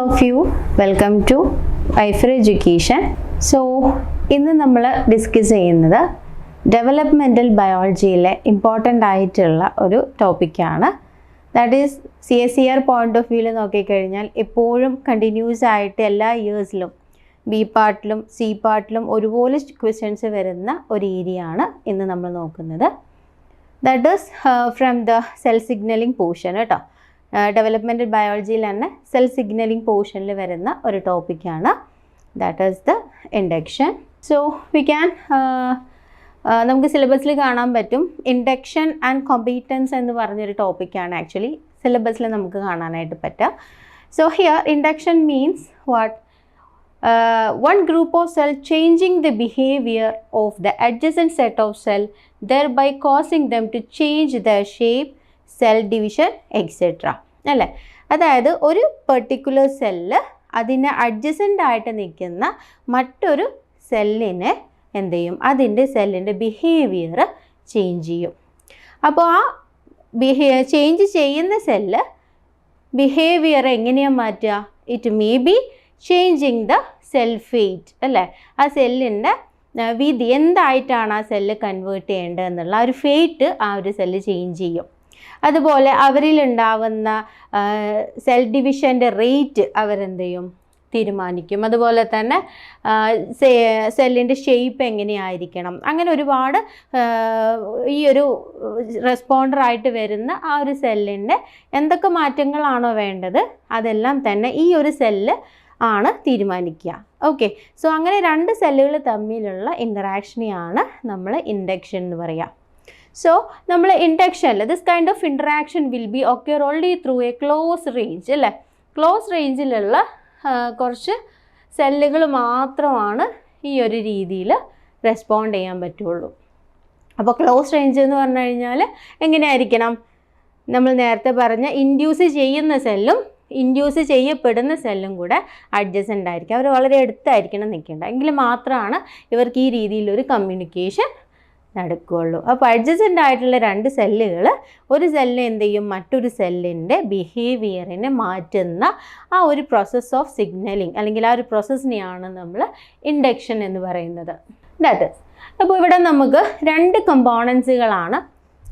of you welcome to Aifer education so ഇന്ന് നമ്മൾ discuss ചെയ്യുന്നത് ഡെവലപ്മെന്റൽ ബയോളജിയിലെ ഇമ്പോർട്ടന്റ് ആയിട്ടുള്ള ഒരു ടോപ്പിക്കാണ് that is C S C R point of വ്യൂവിൽ നോക്കിക്കഴിഞ്ഞാൽ എപ്പോഴും കണ്ടിന്യൂസ് ആയിട്ട് എല്ലാ ഇയേഴ്സിലും ബി പാർട്ടിലും സി പാർട്ടിലും ഒരുപോലെ ക്വസ്റ്റ്യൻസ് വരുന്ന ഒരു ഏരിയ ആണ് ഇന്ന് നമ്മൾ നോക്കുന്നത്. That is from the cell signalling portion കേട്ടോ. ഡെവലപ്മെന്റൽ ബയോളജിയിൽ തന്നെ സെൽ സിഗ്നലിംഗ് പോർഷനിൽ വരുന്ന ഒരു ടോപ്പിക്കാണ് that is the induction so we can നമുക്ക് സിലബസിൽ കാണാൻ പറ്റും. ഇൻഡക്ഷൻ ആൻഡ് കോമ്പീറ്റൻസ് എന്ന് പറഞ്ഞൊരു ടോപ്പിക്കാണ് ആക്ച്വലി സിലബസിൽ നമുക്ക് കാണാനായിട്ട് പറ്റുക. So here induction means what one group of cell changing the behaviour of the the set of cell thereby causing them to change the shape cell division etcetera അല്ലേ? അതായത് ഒരു പെർട്ടിക്കുലർ സെല്ല് അതിന് adjacent ആയിട്ട് നിൽക്കുന്ന മറ്റൊരു സെല്ലിനെ എന്ത് ചെയ്യും? അതിന്റെ സെല്ലിന്റെ ബിഹേവിയർ ചേഞ്ച് ചെയ്യും. അപ്പോൾ ആ ബിഹേ ചേഞ്ച് ചെയ്യുന്ന സെല്ല് ബിഹേവിയർ എങ്ങനെയാണ് മാറ്റുക? It may be changing the cell fate അല്ലേ? ആ സെല്ലിന്റെ വിധി എന്തായിട്ടാണ് ആ സെല്ല് കൺവേർട്ട് ചെയ്യേണ്ടത് എന്നുള്ള ആ ഒരു ഫേറ്റ് ആ ഒരു സെല്ല് ചേഞ്ച് ചെയ്യും. അതുപോലെ അവരിലുണ്ടാവുന്ന സെൽ ഡിവിഷന്റെ റേറ്റ് അവരെന്ത് ചെയ്യും തീരുമാനിക്കും. അതുപോലെ തന്നെ സെല്ലിന്റെ ഷേപ്പ് എങ്ങനെയായിരിക്കണം. അങ്ങനെ ഒരുപാട് ഈ ഒരു റെസ്പോണ്ടറായിട്ട് വരുന്ന ആ ഒരു സെല്ലിന്റെ എന്തൊക്കെ മാറ്റങ്ങളാണോ വേണ്ടത് അതെല്ലാം തന്നെ ഈ ഒരു സെല്ല് ആണ് തീരുമാനിക്കുക. ഓക്കെ സോ അങ്ങനെ രണ്ട് സെല്ലുകൾ തമ്മിലുള്ള ഇന്ററാക്ഷനെയാണ് നമ്മൾ ഇൻഡക്ഷൻ എന്ന് പറയുക സോ നമ്മൾ ഇൻഡക്ഷനിൽ this kind of interaction will be ഒക്കെ only through a close range അല്ലേ? ക്ലോസ് റേഞ്ചിലുള്ള കുറച്ച് സെല്ലുകൾ മാത്രമാണ് ഈ ഒരു രീതിയിൽ റെസ്പോണ്ട് ചെയ്യാൻ പറ്റുള്ളൂ. അപ്പോൾ ക്ലോസ് റേഞ്ച് എന്ന് പറഞ്ഞു കഴിഞ്ഞാൽ എങ്ങനെയായിരിക്കണം? നമ്മൾ നേരത്തെ പറഞ്ഞ ഇൻഡ്യൂസ് ചെയ്യുന്ന സെല്ലും ഇൻഡ്യൂസ് ചെയ്യപ്പെടുന്ന സെല്ലും കൂടെ അഡ്ജസ്റ്റന്റ് ആയിരിക്കും. അവർ വളരെ അടുത്തായിരിക്കണം നിൽക്കേണ്ടത് എങ്കിൽ മാത്രമാണ് ഇവർക്ക് ഈ രീതിയിലൊരു കമ്മ്യൂണിക്കേഷൻ നടക്കുകയുള്ളൂ അപ്പോൾ അഡ്ജസ്റ്റന്റ് ആയിട്ടുള്ള രണ്ട് സെല്ലുകൾ ഒരു സെല്ലിനെ എന്ത് ചെയ്യും? മറ്റൊരു സെല്ലിന്റെ ബിഹേവിയറിനെ മാറ്റുന്ന ആ ഒരു പ്രോസസ്സ് ഓഫ് സിഗ്നലിംഗ് അല്ലെങ്കിൽ ആ ഒരു പ്രോസസ്സിനെയാണ് നമ്മൾ ഇൻഡക്ഷൻ എന്ന് പറയുന്നത്. ദാറ്റ് അപ്പോൾ ഇവിടെ നമുക്ക് രണ്ട് കമ്പോണൻസുകളാണ്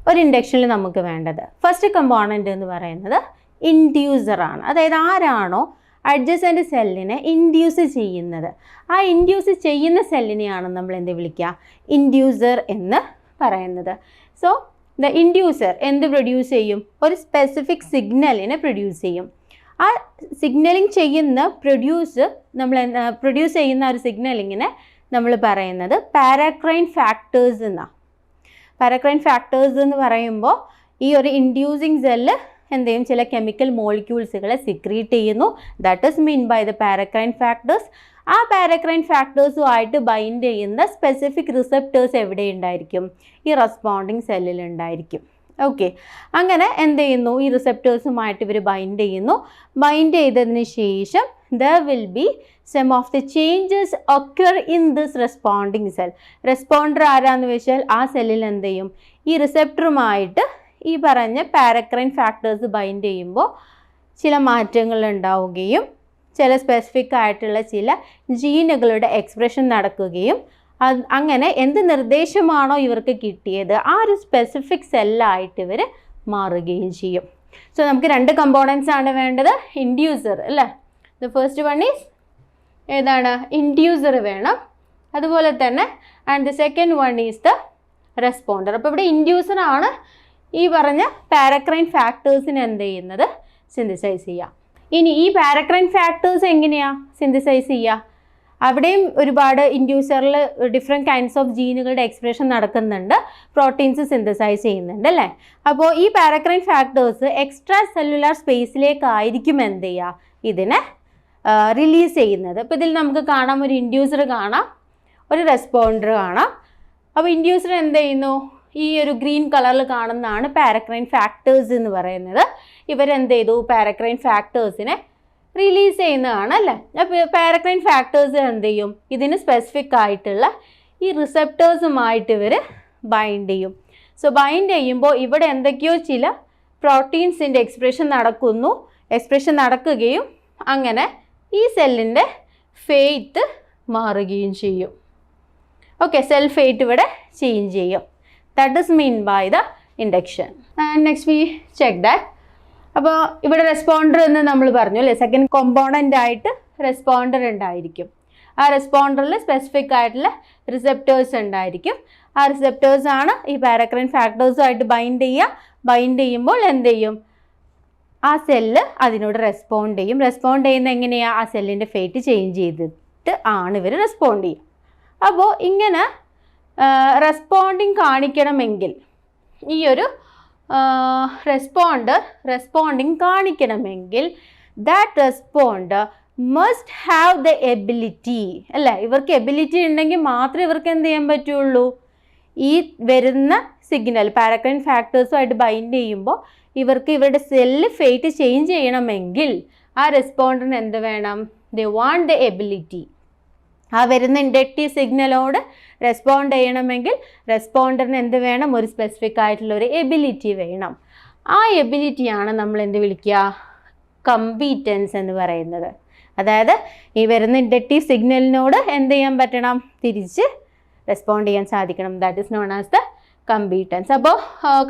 ഒരു ഇൻഡക്ഷനിൽ നമുക്ക് വേണ്ടത്. ഫസ്റ്റ് കമ്പോണന്റ് എന്ന് പറയുന്നത് ഇൻഡ്യൂസറാണ് അതായത് ആരാണോ അഡ്ജസന്റ് സെല്ലിനെ ഇൻഡ്യൂസ് ചെയ്യുന്നത്. ആ ഇൻഡ്യൂസ് ചെയ്യുന്ന സെല്ലിനെയാണ് നമ്മൾ എന്ത് വിളിക്കുക? ഇൻഡ്യൂസർ എന്ന് പറയുന്നത്. സോ ദ ഇൻഡ്യൂസർ എന്ത് പ്രൊഡ്യൂസ് ചെയ്യും? ഒരു സ്പെസിഫിക് സിഗ്നലിനെ പ്രൊഡ്യൂസ് ചെയ്യും. ആ സിഗ്നലിംഗ് ചെയ്യുന്ന പ്രൊഡ്യൂസ് നമ്മൾ പ്രൊഡ്യൂസ് ചെയ്യുന്ന ഒരു സിഗ്നലിങ്ങിനെ നമ്മൾ പറയുന്നത് പാരാക്രൈൻ ഫാക്ടേഴ്സ് എന്നാണ് പാരാക്രൈൻ ഫാക്ടേഴ്സ് എന്ന് പറയുമ്പോൾ ഈ ഒരു ഇൻഡ്യൂസിങ് സെല്ല് എന്ത് ചെയ്യും ചില കെമിക്കൽ മോളിക്യൂൾസുകളെ സിക്രീറ്റ് ചെയ്യുന്നു. That is mean by the paracrine factors ആ പാരക്രൈൻ ഫാക്ടേഴ്സുമായിട്ട് ബൈൻഡ് ചെയ്യുന്ന സ്പെസിഫിക് റിസെപ്റ്റേഴ്സ് എവിടെ ഉണ്ടായിരിക്കും? ഈ റെസ്പോണ്ടിങ് സെല്ലിൽ ഉണ്ടായിരിക്കും. ഓക്കെ അങ്ങനെ എന്ത് ചെയ്യുന്നു? ഈ റിസെപ്റ്റേഴ്സുമായിട്ട് ഇവർ ബൈൻഡ് ചെയ്യുന്നു. ബൈൻഡ് ചെയ്തതിന് ശേഷം the will be some of the changes occur in this responding cell responder ആരാന്ന് വെച്ചാൽ ആ സെല്ലിൽ എന്ത് ചെയ്യും? ഈ റിസപ്റ്ററുമായിട്ട് ഈ പറഞ്ഞ പാരക്രൈൻ ഫാക്ടേഴ്സ് ബൈൻഡ് ചെയ്യുമ്പോൾ ചില മാറ്റങ്ങൾ ഉണ്ടാവുകയും ചില സ്പെസിഫിക് ആയിട്ടുള്ള ചില ജീനുകളുടെ എക്സ്പ്രഷൻ നടക്കുകയും അങ്ങനെ എന്ത് നിർദ്ദേശമാണോ ഇവർക്ക് കിട്ടിയത് ആ ഒരു സ്പെസിഫിക് സെല്ലായിട്ട് ഇവർ മാറുകയും ചെയ്യും. സോ നമുക്ക് രണ്ട് കമ്പോണൻസ് ആണ് വേണ്ടത്. ഇൻഡ്യൂസർ അല്ലേ? ദ ഫസ്റ്റ് വൺ ഈസ് ഏതാണ്? ഇൻഡ്യൂസർ വേണം. അതുപോലെ തന്നെ and the second one is the responder അപ്പോൾ ഇവിടെ ഇൻഡ്യൂസർ ആണ് ഈ പറഞ്ഞ പാരക്രൈൻ ഫാക്ടേഴ്സിനെ എന്ത് ചെയ്യുന്നത്? സിന്തസൈസ് ചെയ്യുക ഇനി ഈ പാരക്രൈൻ ഫാക്ടേഴ്സ് എങ്ങനെയാ സിന്തസൈസ് ചെയ്യുക അവിടെയും ഒരുപാട് ഇൻഡ്യൂസറിൽ ഡിഫറെന്റ് കൈൻഡ്സ് ഓഫ് ജീനുകളുടെ എക്സ്പ്രഷൻ നടക്കുന്നുണ്ട്. പ്രോട്ടീൻസ് സിന്തസൈസ് ചെയ്യുന്നുണ്ട് അല്ലേ? അപ്പോൾ ഈ പാരക്രൈൻ ഫാക്ടേഴ്സ് എക്സ്ട്രാ സെല്ലുലാർ സ്പേസിലേക്കായിരിക്കും എന്ത് ചെയ്യുക ഇതിനെ റിലീസ് ചെയ്യുന്നത്. അപ്പോൾ ഇതിൽ നമുക്ക് കാണാം ഒരു ഇൻഡ്യൂസർ കാണാം ഒരു റെസ്പോണ്ടർ കാണാം. അപ്പോൾ ഇൻഡ്യൂസർ എന്ത് ചെയ്യുന്നു? ഈ ഒരു ഗ്രീൻ കളറിൽ കാണുന്നതാണ് പാരക്രൈൻ ഫാക്ടേഴ്സ് എന്ന് പറയുന്നത്. ഇവരെന്ത് ചെയ്തു പാരക്രൈൻ ഫാക്ടേഴ്സിനെ റിലീസ് ചെയ്യുന്നതാണ് അല്ലേ? അപ്പോൾ പാരക്രൈൻ ഫാക്ടേഴ്സ് എന്ത് ചെയ്യും ഇതിന് സ്പെസിഫിക് ആയിട്ടുള്ള ഈ റിസെപ്റ്റേഴ്സുമായിട്ട് ഇവർ ബൈൻഡ് ചെയ്യും. സോ ബൈൻഡ് ചെയ്യുമ്പോൾ ഇവിടെ എന്തൊക്കെയോ ചില പ്രോട്ടീൻസിന്റെ എക്സ്പ്രഷൻ നടക്കുന്നു. എക്സ്പ്രഷൻ നടക്കുകയും അങ്ങനെ ഈ സെല്ലിന്റെ ഫെയ്ത്ത് മാറുകയും ചെയ്യും. ഓക്കെ സെൽ ഫെയ്റ്റ് ഇവിടെ ചേഞ്ച് ചെയ്യും. That is mean by the induction next we check that അപ്പോൾ ഇവിടെ റെസ്പോണ്ടർ എന്ന് നമ്മൾ പറഞ്ഞു അല്ലേ? സെക്കൻഡ് കോമ്പോണന്റ് ആയിട്ട് റെസ്പോണ്ടർ ഉണ്ടായിരിക്കും. ആ റെസ്പോണ്ടറിൽ സ്പെസിഫിക് ആയിട്ടുള്ള റിസെപ്റ്റേഴ്സ് ഉണ്ടായിരിക്കും. ആ റിസെപ്റ്റേഴ്സ് ആണ് ഈ പാരക്രൈൻ ഫാക്ടേഴ്സുമായിട്ട് ബൈൻഡ് ചെയ്യുക. ബൈൻഡ് ചെയ്യുമ്പോൾ എന്ത് ചെയ്യും? ആ സെല്ല് അതിനോട് റെസ്പോണ്ട് ചെയ്യും. റെസ്പോണ്ട് ചെയ്യുന്ന എങ്ങനെയാണ് ആ സെല്ലിന്റെ ഫേറ്റ് ചേഞ്ച് ചെയ്തിട്ട് ആണ് ഇവർ റെസ്പോണ്ട് ചെയ്യുക. അപ്പോൾ ഇങ്ങനെ റെസ്പോണ്ടിങ് കാണിക്കണമെങ്കിൽ ഈ ഒരു respond responding കാണിക്കണമെങ്കിൽ that respond must have the ability അല്ലേ? ഇവർക്ക് എബിലിറ്റി ഉണ്ടെങ്കിൽ മാത്രമേ ഇവർക്ക് എന്ത് ചെയ്യാൻ പറ്റുള്ളൂ? ഈ വരുന്ന സിഗ്നൽ പാരക്രൈൻ ഫാക്ടേഴ്സുമായിട്ട് ബൈൻഡ് ചെയ്യുമ്പോൾ ഇവർക്ക് ഇവരുടെ സെല്ല് ഫേറ്റ് ചേഞ്ച് ചെയ്യണമെങ്കിൽ ആ റെസ്പോണ്ടിന് എന്ത് വേണം? ദ വാണ്ട് ദ എബിലിറ്റി ആ വരുന്ന ഇൻഡക്റ്റീവ് സിഗ്നലോട് റെസ്പോണ്ട് ചെയ്യണമെങ്കിൽ റെസ്പോണ്ടറിന് എന്ത് വേണം? ഒരു സ്പെസിഫിക് ആയിട്ടുള്ള ഒരു എബിലിറ്റി വേണം. ആ എബിലിറ്റിയാണ് നമ്മൾ എന്ത് വിളിക്കുക? കമ്പീറ്റൻസ് എന്ന് പറയുന്നത്. അതായത് ഈ വരുന്ന ഇൻഡക്റ്റീവ് സിഗ്നലിനോട് എന്ത് ചെയ്യാൻ പറ്റണം? തിരിച്ച് റെസ്പോണ്ട് ചെയ്യാൻ സാധിക്കണം. That is known as the competence അപ്പോൾ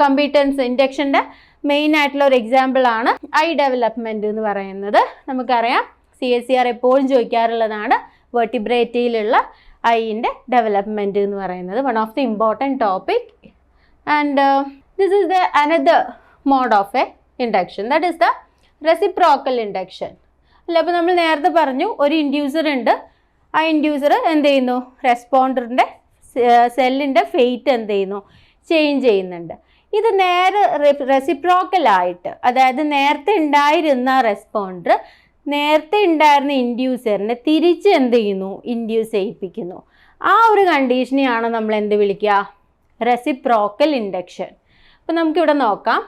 കമ്പീറ്റൻസ് ഇൻഡക്ഷന്റെ മെയിൻ ആയിട്ടുള്ള ഒരു എക്സാമ്പിൾ ആണ് ഐ ഡെവലപ്മെന്റ് എന്ന് പറയുന്നത്. നമുക്കറിയാം. സി എസ് സി ആർ എപ്പോഴും ചോദിക്കാറുള്ളതാണ്. വെർട്ടിബ്രേറ്റയിലുള്ള ഐന്റെ ഡെവലപ്മെന്റ് എന്ന് പറയുന്നത് one of the important topic and this is the another mode of a induction that is the reciprocal induction അല്ല അപ്പോൾ നമ്മൾ നേരത്തെ പറഞ്ഞു ഒരു ഇൻഡ്യൂസർ ഉണ്ട്. ആ ഇൻഡ്യൂസർ എന്ത് ചെയ്യുന്നു? റെസ്പോണ്ടറിന്റെ സെല്ലിന്റെ ഫെയ്റ്റ് എന്ത് ചെയ്യുന്നു? ചേഞ്ച് ചെയ്യുന്നുണ്ട്. ഇത് നേരെ റെസിപ്രോക്കലായിട്ട് അതായത് നേരത്തെ ഉണ്ടായിരുന്ന റെസ്പോണ്ടർ നേരത്തെ ഉണ്ടായിരുന്ന ഇൻഡ്യൂസറിനെ തിരിച്ച് എന്ത് ചെയ്യുന്നു? ഇൻഡ്യൂസ് ചെയ്യിപ്പിക്കുന്നു. ആ ഒരു കണ്ടീഷനെയാണ് നമ്മൾ എന്ത് വിളിക്കുക? Reciprocal induction. അപ്പം നമുക്കിവിടെ നോക്കാം.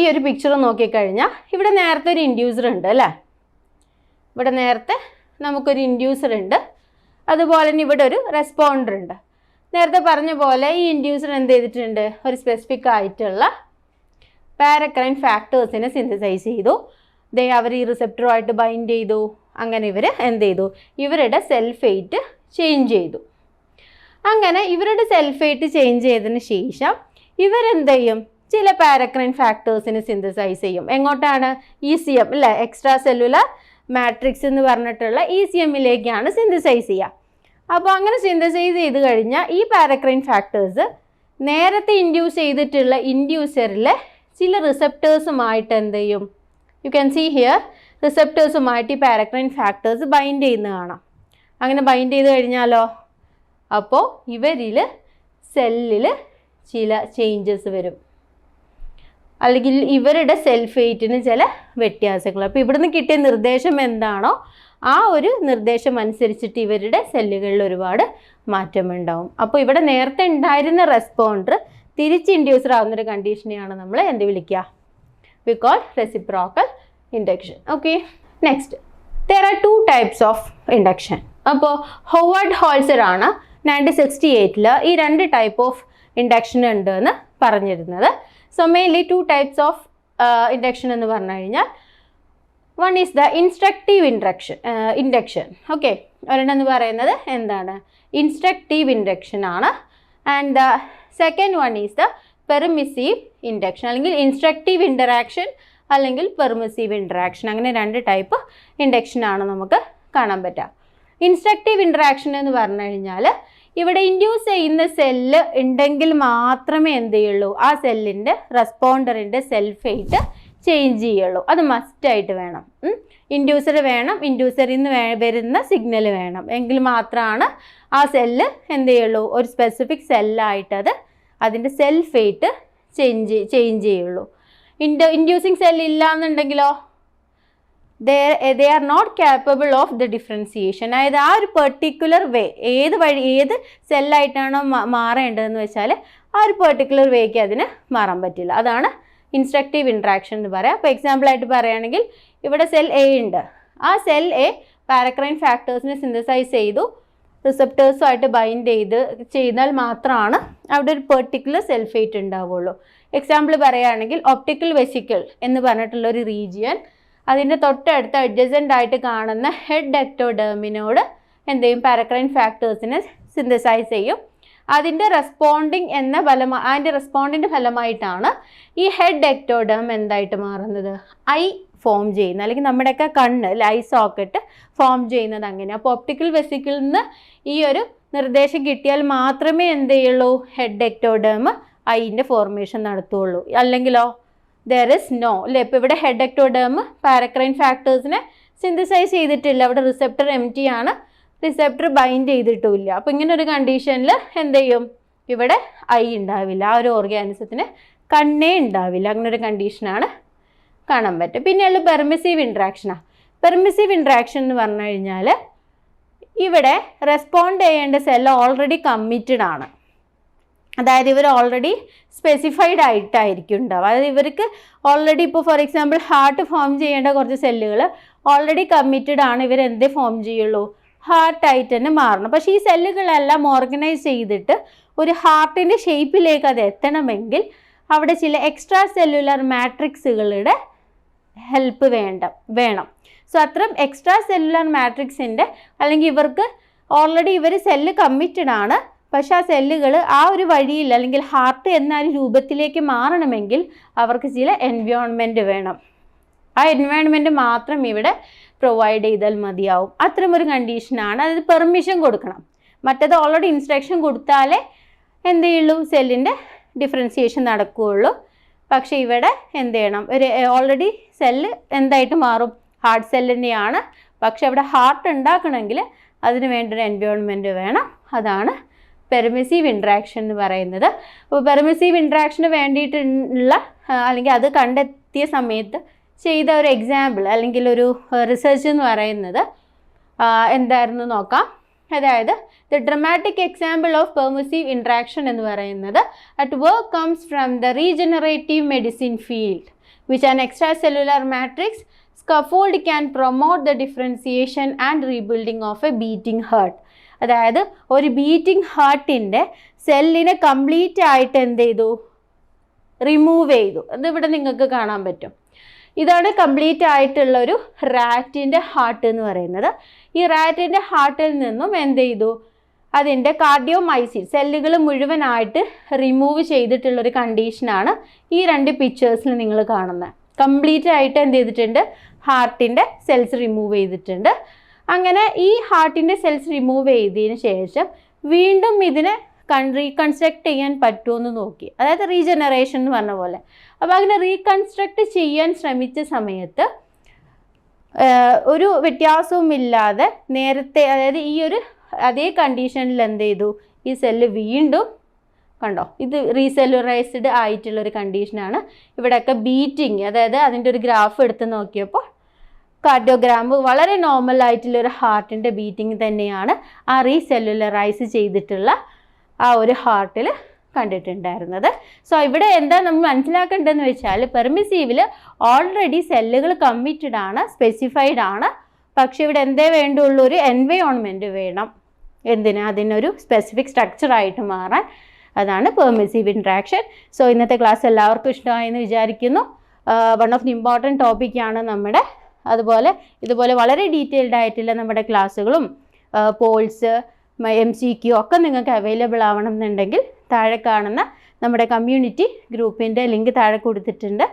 ഈ ഒരു പിക്ചർ നോക്കിക്കഴിഞ്ഞാൽ ഇവിടെ നേരത്തെ ഒരു ഇൻഡ്യൂസർ ഉണ്ട് അല്ലേ? ഇവിടെ നേരത്തെ നമുക്കൊരു ഇൻഡ്യൂസർ ഉണ്ട്. അതുപോലെ തന്നെ ഇവിടെ ഒരു റെസ്പോണ്ടർ ഉണ്ട്. നേരത്തെ പറഞ്ഞ പോലെ ഈ ഇൻഡ്യൂസർ എന്ത് ചെയ്തിട്ടുണ്ട്? ഒരു സ്പെസിഫിക് ആയിട്ടുള്ള പാരക്രൈൻ ഫാക്ടേഴ്സിനെ സിന്തസൈസ് ചെയ്തു. ദേ അവർ ഈ റിസെപ്റ്ററുമായിട്ട് ബൈൻഡ് ചെയ്തു. അങ്ങനെ ഇവർ എന്ത് ചെയ്തു? ഇവരുടെ സെൽഫേറ്റ് ചേഞ്ച് ചെയ്തു. അങ്ങനെ ഇവരുടെ സെൽഫേറ്റ് ചേഞ്ച് ചെയ്തതിന് ശേഷം ഇവരെന്ത് ചെയ്യും? ചില പാരക്രൈൻ ഫാക്ടേഴ്സിനെ സിന്തസൈസ് ചെയ്യും. എങ്ങോട്ടാണ്? ഇ സി എം അല്ലേ എക്സ്ട്രാ സെല്ലുലർ മാട്രിക്സ് എന്ന് പറഞ്ഞിട്ടുള്ള ഇ സി എമ്മിലേക്കാണ് സിന്തസൈസ് ചെയ്യുക. അപ്പോൾ അങ്ങനെ സിന്തസൈസ് ചെയ്ത് കഴിഞ്ഞാൽ ഈ പാരക്രൈൻ ഫാക്ടേഴ്സ് നേരത്തെ ഇൻഡ്യൂസ് ചെയ്തിട്ടുള്ള ഇൻഡ്യൂസറിലെ ചില റിസെപ്റ്റേഴ്സുമായിട്ട് എന്ത് ചെയ്യും? യു ക്യാൻ സീ ഹിയർ റിസെപ്റ്റേഴ്സുമായിട്ട് ഈ പാരക്രൈൻ ഫാക്ടേഴ്സ് ബൈൻഡ് ചെയ്യുന്ന കാണാം. അങ്ങനെ ബൈൻഡ് ചെയ്ത് കഴിഞ്ഞാലോ? അപ്പോൾ ഇവരിൽ സെല്ലിൽ ചില ചേഞ്ചസ് വരും. അല്ലെങ്കിൽ ഇവരുടെ സെൽഫ് വെയ്റ്റിന് ചില വ്യത്യാസങ്ങൾ. അപ്പോൾ ഇവിടുന്ന് കിട്ടിയ നിർദ്ദേശം എന്താണോ ആ ഒരു നിർദ്ദേശം അനുസരിച്ചിട്ട് ഇവരുടെ സെല്ലുകളിൽ ഒരുപാട് മാറ്റമുണ്ടാവും അപ്പോൾ ഇവിടെ നേരത്തെ ഉണ്ടായിരുന്ന റെസ്പോണ്ടർ തിരിച്ച് ഇൻഡ്യൂസർ ആവുന്ന ഒരു കണ്ടീഷനെയാണ് നമ്മൾ എന്ത് വിളിക്കുക we call reciprocal induction okay next there are two types of induction അപ്പോൾ ഹോവാർഡ് ഹോൾസർ ആണ് നയന്റീൻ സിക്സ്റ്റി എയ്റ്റിൽ ഈ രണ്ട് ടൈപ്പ് ഓഫ് ഇൻഡക്ഷൻ ഉണ്ട് എന്ന് പറഞ്ഞിരുന്നത് so mainly two types of induction എന്ന് പറഞ്ഞു കഴിഞ്ഞാൽ one is the instructive induction induction okay ഒരെണ്ണം എന്ന് പറയുന്നത് എന്താണ്? ഇൻസ്ട്രക്റ്റീവ് ഇൻഡക്ഷൻ ആണ്. And the second one is the permissive induction അല്ലെങ്കിൽ ഇൻസ്ട്രക്റ്റീവ് ഇന്ററാക്ഷൻ അല്ലെങ്കിൽ പെർമിസീവ് ഇന്ററാക്ഷൻ അങ്ങനെ രണ്ട് ടൈപ്പ് ഇൻഡക്ഷൻ ആണ് നമുക്ക് കാണാൻ പറ്റുക. ഇൻസ്ട്രക്റ്റീവ് ഇന്ററാക്ഷൻ എന്ന് പറഞ്ഞു കഴിഞ്ഞാൽ ഇവിടെ ഇൻഡ്യൂസ് ചെയ്യുന്ന സെല്ല് ഉണ്ടെങ്കിൽ മാത്രമേ എന്ത് ചെയ്യുള്ളൂ? ആ സെല്ലിന്റെ റെസ്പോണ്ടറിന്റെ സെൽഫേറ്റ് ചേഞ്ച് ചെയ്യുള്ളൂ. അത് മസ്റ്റായിട്ട് വേണം. ഇൻഡ്യൂസർ വേണം. ഇൻഡ്യൂസറിൽ നിന്ന് വരുന്ന സിഗ്നൽ വേണം. എങ്കിൽ മാത്രമാണ് ആ സെല്ല് എന്ത് ചെയ്യുള്ളൂ? ഒരു സ്പെസിഫിക് സെല്ലായിട്ട് അത് അതിന്റെ സെൽഫേറ്റ് ചേഞ്ച് ചേഞ്ച് ചെയ്യുള്ളൂ. ഇൻഡ ഇൻഡ്യൂസിങ് സെൽ ഇല്ല എന്നുണ്ടെങ്കിലോ they they are not capable of the differentiation അതായത് ആ ഒരു പെർട്ടിക്കുലർ വേ ഏത് വഴി ഏത് സെല്ലായിട്ടാണോ മാറേണ്ടതെന്ന് വെച്ചാൽ ആ ഒരു പെർട്ടിക്കുലർ വേക്ക് അതിന് മാറാൻ പറ്റില്ല. അതാണ് ഇൻസ്ട്രക്റ്റീവ് ഇൻട്രാക്ഷൻ എന്ന് പറയാം. അപ്പോൾ എക്സാമ്പിളായിട്ട് പറയുകയാണെങ്കിൽ ഇവിടെ സെൽ എ ഉണ്ട്. ആ സെൽ എ പാരക്രൈൻ ഫാക്ടേഴ്സിനെ സിന്തസൈസ് ചെയ്തു റിസപ്റ്റേഴ്സുമായിട്ട് ബൈൻഡ് ചെയ്ത് ചെയ്താൽ മാത്രമാണ് അവിടെ ഒരു പെർട്ടിക്കുലർ സെൽഫേറ്റ് ഉണ്ടാവുള്ളൂ. എക്സാമ്പിൾ പറയുകയാണെങ്കിൽ ഒപ്റ്റിക്കൽ വെസിക്കിൾ എന്ന് പറഞ്ഞിട്ടുള്ള ഒരു റീജിയൻ അതിന്റെ തൊട്ടടുത്ത് അഡ്ജസന്റ് ആയിട്ട് കാണുന്ന ഹെഡ് ഡെക്ടോ ഡേമിനോട് എന്തെയും പാരക്രൈൻ ഫാക്ടേഴ്സിനെ സിന്തസൈസ് ചെയ്യും. അതിന്റെ റെസ്പോണ്ടിങ് എന്ന ഫലമായി അതിന്റെ റെസ്പോണ്ടിന്റെ ഫലമായിട്ടാണ് ഈ ഹെഡ് എക്ടോഡം എന്തായിട്ട് മാറുന്നത്? ഐ ഫോം ചെയ്യുന്നത്. അല്ലെങ്കിൽ നമ്മുടെയൊക്കെ കണ്ണ് ലൈ സോക്കറ്റ് ഫോം ചെയ്യുന്നത് അങ്ങനെ അപ്പോൾ ഒപ്റ്റിക്കൽ വെസിക്കിളിൽ നിന്ന് ഈ ഒരു നിർദ്ദേശം കിട്ടിയാൽ മാത്രമേ എന്ത് ചെയ്യുള്ളൂ? ഹെഡ് എക്ടോഡേം ഐന്റെ ഫോർമേഷൻ നടത്തുകയുള്ളൂ അല്ലെങ്കിലോ? ദർ ഇസ് നോ അല്ലേ ഇപ്പോൾ ഇവിടെ ഹെഡ് എക്ടോഡേം പാരക്രൈൻ ഫാക്ടേഴ്സിനെ സിന്തസൈസ് ചെയ്തിട്ടില്ല. അവിടെ റിസെപ്റ്റർ എം ടി ആണ്. റിസെപ്റ്റർ ബൈൻഡ് ചെയ്തിട്ടുമില്ല. അപ്പോൾ ഇങ്ങനെ ഒരു കണ്ടീഷനിൽ എന്ത് ചെയ്യും? ഇവിടെ ഐ ഉണ്ടാവില്ല. ആ ഒരു ഓർഗാനിസത്തിന് കണ്ണേ ഉണ്ടാവില്ല. അങ്ങനെ ഒരു കണ്ടീഷനാണ് കാണാൻ പറ്റും പിന്നെയുള്ള പെർമിസീവ് ഇൻട്രാക്ഷനാണ് പെർമിസീവ് ഇൻട്രാക്ഷൻ എന്ന് പറഞ്ഞു കഴിഞ്ഞാൽ ഇവിടെ റെസ്പോണ്ട് ചെയ്യേണ്ട സെൽ ഓൾറെഡി കമ്മിറ്റഡ് ആണ്. അതായത് ഇവർ ഓൾറെഡി സ്പെസിഫൈഡ് ആയിട്ടായിരിക്കും ഉണ്ടാവുക. അതായത് ഇവർക്ക് ഓൾറെഡി ഇപ്പോൾ ഫോർ എക്സാമ്പിൾ ഹാർട്ട് ഫോം ചെയ്യേണ്ട കുറച്ച് സെല്ലുകൾ ഓൾറെഡി കമ്മിറ്റഡ് ആണ്. ഇവർ എന്തേ ഫോം ചെയ്യുള്ളൂ? ഹാർട്ടായിട്ട് തന്നെ മാറണം. പക്ഷേ ഈ സെല്ലുകളെല്ലാം ഓർഗനൈസ് ചെയ്തിട്ട് ഒരു ഹാർട്ടിന്റെ ഷേപ്പിലേക്ക് അത് എത്തണമെങ്കിൽ അവിടെ ചില എക്സ്ട്രാ സെല്ലുലാർ മാട്രിക്സുകളുടെ ഹെൽപ്പ് വേണ്ട വേണം. സോ അത്രയും എക്സ്ട്രാ സെല്ലുലാർ മാട്രിക്സിന്റെ അല്ലെങ്കിൽ ഇവർക്ക് ഓൾറെഡി ഇവർ സെല്ല് കമ്മിറ്റഡ് ആണ്. പക്ഷെ ആ സെല്ലുകൾ ആ ഒരു വഴിയിൽ അല്ലെങ്കിൽ ഹാർട്ട് എന്ന ഒരു രൂപത്തിലേക്ക് മാറണമെങ്കിൽ അവർക്ക് ചില എൻവയോൺമെന്റ് വേണം. ആ എൻവയോൺമെന്റ് മാത്രം ഇവിടെ പ്രൊവൈഡ് ചെയ്താൽ മതിയാവും. അത്തരമൊരു കണ്ടീഷനാണ് അതായത് പെർമിഷൻ കൊടുക്കണം. മറ്റേത് ഓൾറെഡി ഇൻസ്ട്രക്ഷൻ കൊടുത്താലേ എന്ത് ചെയ്യുള്ളൂ? സെല്ലിന്റെ ഡിഫറൻസിയേഷൻ നടക്കുകയുള്ളൂ. പക്ഷേ ഇവിടെ എന്ത് ചെയ്യണം? ഒരു ഓൾറെഡി സെല്ല് എന്തായിട്ട് മാറും? ഹാർട്ട് സെല്ലിന്റെയാണ് പക്ഷെ അവിടെ ഹാർട്ട് ഉണ്ടാക്കണമെങ്കിൽ അതിന് വേണ്ട ഒരു എൻവയോൺമെന്റ് വേണം. അതാണ് പെർമിസീവ് ഇൻട്രാക്ഷൻ എന്ന് പറയുന്നത്. അപ്പോൾ പെർമിസീവ് ഇൻട്രാക്ഷന് വേണ്ടിയിട്ടുള്ള അല്ലെങ്കിൽ അത് കണ്ടെത്തിയ സമയത്ത് ചെയ്ത ഒരു എക്സാമ്പിൾ അല്ലെങ്കിൽ ഒരു റിസർച്ച് എന്ന് പറയുന്നത് എന്തായിരുന്നു നോക്കാം. അതായത് the dramatic example of permissive interaction എന്ന് പറയുന്നത് at work comes from the regenerative medicine field which an extra cellular matrix scaffold can promote the differentiation and rebuilding of a beating heart അതായത് ഒരു beating ഹാർട്ടിന്റെ സെല്ലിനെ complete ആയിട്ട് എന്ത് ചെയ്തു? Remove ചെയ്തു. അതിവിടെ നിങ്ങൾക്ക് കാണാൻ പറ്റും. ഇതാണ് കംപ്ലീറ്റ് ആയിട്ടുള്ള ഒരു റാറ്റിന്റെ ഹാർട്ട് എന്ന് പറയുന്നത്. ഈ റാറ്റിന്റെ ഹാർട്ടിൽ നിന്നും എന്ത് ചെയ്തു? അതിന്റെ കാർഡിയോമൈസിൻ സെല്ലുകൾ മുഴുവനായിട്ട് റിമൂവ് ചെയ്തിട്ടുള്ളൊരു കണ്ടീഷനാണ് ഈ രണ്ട് പിക്ചേഴ്സിൽ നിങ്ങൾ കാണുന്നത് കംപ്ലീറ്റ് ആയിട്ട് എന്ത് ചെയ്തിട്ടുണ്ട്? ഹാർട്ടിന്റെ സെൽസ് റിമൂവ് ചെയ്തിട്ടുണ്ട്. അങ്ങനെ ഈ ഹാർട്ടിന്റെ സെൽസ് റിമൂവ് ചെയ്തതിന് ശേഷം വീണ്ടും ഇതിനെ റീകൺസ്ട്രക്ട് ചെയ്യാൻ പറ്റുമെന്ന് നോക്കി. അതായത് റീജനറേഷൻ എന്ന് പറഞ്ഞ പോലെ. അപ്പോൾ അങ്ങനെ റീകൺസ്ട്രക്ട് ചെയ്യാൻ ശ്രമിച്ച സമയത്ത് ഒരു വ്യത്യാസവും ഇല്ലാതെ നേരത്തെ അതായത് ഈ ഒരു അതേ കണ്ടീഷനിൽ എന്ത് ചെയ്തു? ഈ സെല്ല് വീണ്ടും കണ്ടോ? ഇത് റീസെല്ലുറൈസ്ഡ് ആയിട്ടുള്ള ഒരു കണ്ടീഷനാണ് ഇവിടെയൊക്കെ ബീറ്റിംഗ് അതായത് അതിന്റെ ഒരു ഗ്രാഫ് എടുത്ത് നോക്കിയപ്പോൾ കാർഡിയോഗ്രാം വളരെ നോർമൽ ആയിട്ടുള്ള ഒരു ഹാർട്ടിന്റെ ബീറ്റിംഗ് തന്നെയാണ് ആ റീസെല്ലുലറൈസ് ചെയ്തിട്ടുള്ള ആ ഒരു ഹാർട്ടിൽ കണ്ടിട്ടുണ്ടായിരുന്നത്. സോ ഇവിടെ എന്താ നമ്മൾ മനസ്സിലാക്കേണ്ടതെന്ന് വെച്ചാൽ പെർമിസീവിൽ ഓൾറെഡി സെല്ലുകൾ കമ്മിറ്റഡ് ആണ് സ്പെസിഫൈഡ് ആണ്. പക്ഷേ ഇവിടെ എന്തേ വേണ്ടുള്ളൂ? ഒരു എൻവയോൺമെന്റ് വേണം. എന്തിന്? അതിനൊരു സ്പെസിഫിക് സ്ട്രക്ചറായിട്ട് മാറാൻ. അതാണ് പെർമിസീവ് ഇൻട്രാക്ഷൻ സോ ഇന്നത്തെ ക്ലാസ് എല്ലാവർക്കും ഇഷ്ടമായെന്ന് വിചാരിക്കുന്നു. വൺ ഓഫ് ദി ഇമ്പോർട്ടന്റ് ടോപ്പിക്കാണ് നമ്മുടെ അതുപോലെ ഇതുപോലെ വളരെ ഡീറ്റെയിൽഡ് ആയിട്ടുള്ള നമ്മുടെ ക്ലാസ്സുകളും പോൾസ് എം സി ക്യു ഒക്കെ നിങ്ങൾക്ക് അവൈലബിൾ ആവണം എന്നുണ്ടെങ്കിൽ താഴെ കാണുന്ന നമ്മുടെ കമ്മ്യൂണിറ്റി ഗ്രൂപ്പിന്റെ ലിങ്ക് താഴെ കൊടുത്തിട്ടുണ്ട്.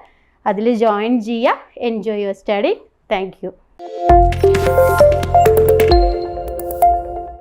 അതിൽ ജോയിൻ ചെയ്യുക. Enjoy your study thank you